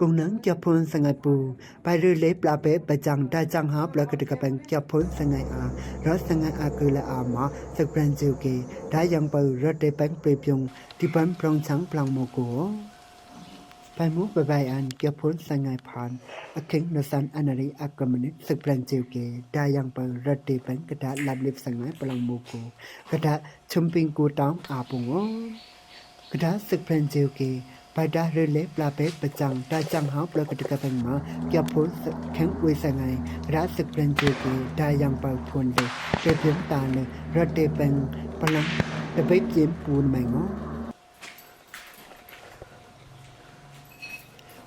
กงนังจะพ้นสงายปูไปรือเล็บลาเป๊ะประจังได้จังฮับแล้วก็ตะกะแปงจะพ้นสงายอารสสงายอาคือละอาหมาสักแปนจิวเกได้ยังไปรถเดแปงเปรียบงที่ปันพรองชังพลังโมโกไปมุกไปใบอันเกี่ยวพ้นสงายผ่านอากเข่งนสันอนาริอากกรมนิสึกแปลงเจียวเกได้ยังเประดีแปลงกระดาษลำเล็บสงายพลังโมกุกระดาษชมปิงกูตอมอาปงกระดาสึกแปลงเจียวเก ได้ยังเปิดพวนเลยเรียบเรียงตาเลยระดีเป็นปลังตะเบ็ดยิ้มปูนใหม่งอ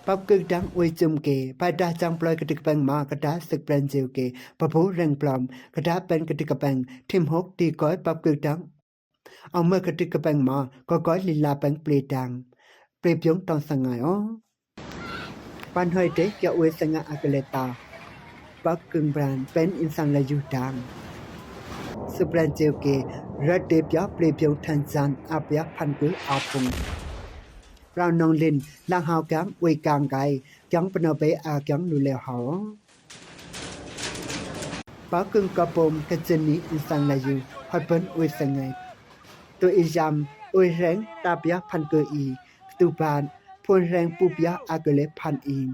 ปับกึกดังอวยจุมเกไปดาจังปล่อยกระติกแปงมากระดาสึกเปรนเจวเกปะโพแรงปลอมกระดาเป็นกระติกแปงทิมหกตีก้อยปับกึกดังเอาเมื่อกระติกแปงมาก็ก้อยลีลาแปงเปลีดัง เปรียบยงตอนสังไงอ๋อปันเฮยเด็กจะอวยสังอากเลตา ปักกึงบรานเป็นอินสังลายูดังสุเปรนเจวเกรัดเดบยาเปรียบยงทันจันอาบยาพันกุยอาพุง เรานองลินลางหาวกังอวยกางไกจังปนเอาไปอาจังดูแลหอปากึงกระปมกะจนีอินสังลายูฮอดเปิ้นอวยสังไง ตัวอียามอวยแรงตาเปียพันเกออี ตุบานพนแรงปุบยาอากเลพันอิง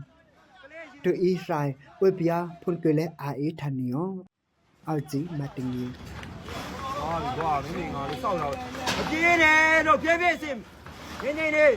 ตัวอิสราเอลเวปยาพนเกเลอาเอทันเนียเอาจริงมาติงยีอ๋อดีกว่าไม่มีงานเศร้าเราเมื่อกี้เนี่ยเราเพี้ยนเพี้ยนสิมนี่นี่นี่